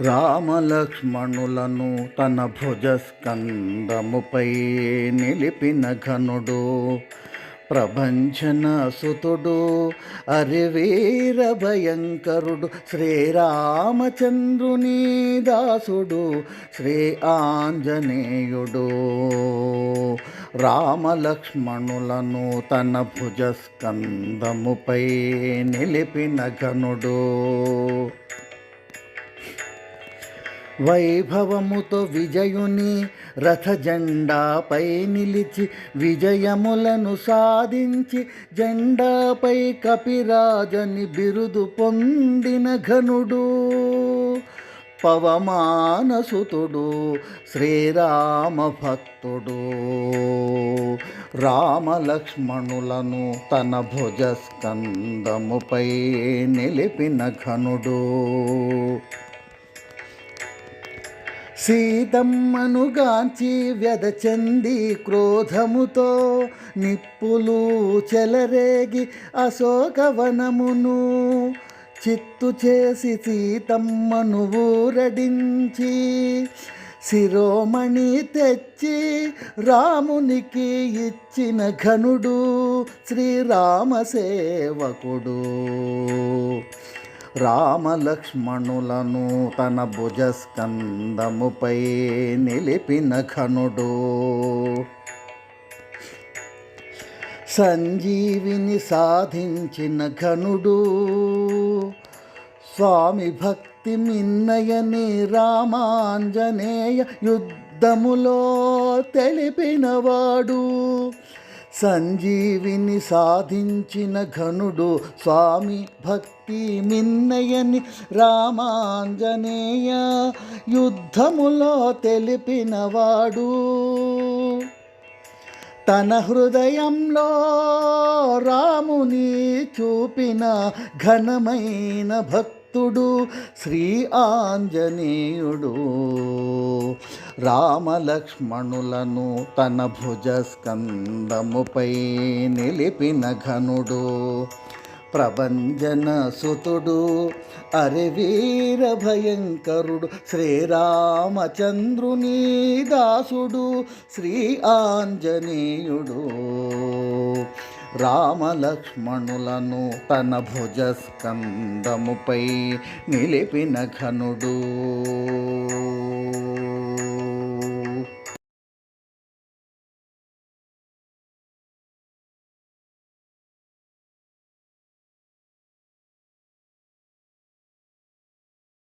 రామలక్ష్మణులను తన భుజస్కందముపై నిలిపిన ఘనుడు ప్రభంజన సుతుడు అరివీర భయంకరుడు శ్రీరామచంద్రుని దాసుడు శ్రీ ఆంజనేయుడు. రామలక్ష్మణులను తన భుజస్కందముపై నిలిపిన ఘనుడు. వైభవముతో విజయుని రథజెండాపై నిలిచి విజయములను సాధించి జెండాపై కపిరాజని బిరుదు పొందిన ఘనుడు పవమానసుతుడు శ్రీరామ భక్తుడు రామలక్ష్మణులను తన భుజస్కందముపై నిలిపిన ఘనుడు. సీతమ్మనుగాంచి వ్యదచంది క్రోధముతో నిప్పులు చెలరేగి అశోకవనమును చిత్తు చేసి సీతమ్మను ఊరడించి శిరోమణి తెచ్చి రామునికి ఇచ్చిన ఘనుడు శ్రీరామ సేవకుడు రామలక్ష్మణులను తన భుజస్కందముపై నిలిపిన ఘనుడు. సంజీవిని సాధించిన ఘనుడు. స్వామి భక్తి మిన్నయని రామాంజనేయ యుద్ధములో తెలిపినవాడు. సంజీవిని సాధించిన ఘనుడు స్వామి భక్తి మిన్నయని రామాంజనేయ యుద్ధములో తెలిపినవాడు. తన హృదయంలో రాముని చూపిన ఘనమైన భక్తి భక్తుడు శ్రీ ఆంజనేయుడు. రామలక్ష్మణులను తన భుజస్కందముపై నిలిపిన ఘనుడు. ప్రభంజన సుతుడు అరివీర భయంకరుడు. శ్రీరామచంద్రుని దాసుడు శ్రీ ఆంజనేయుడు. రామలక్ష్మణులను తన భుజస్కందముపై నిలిపిన ఘనుడు.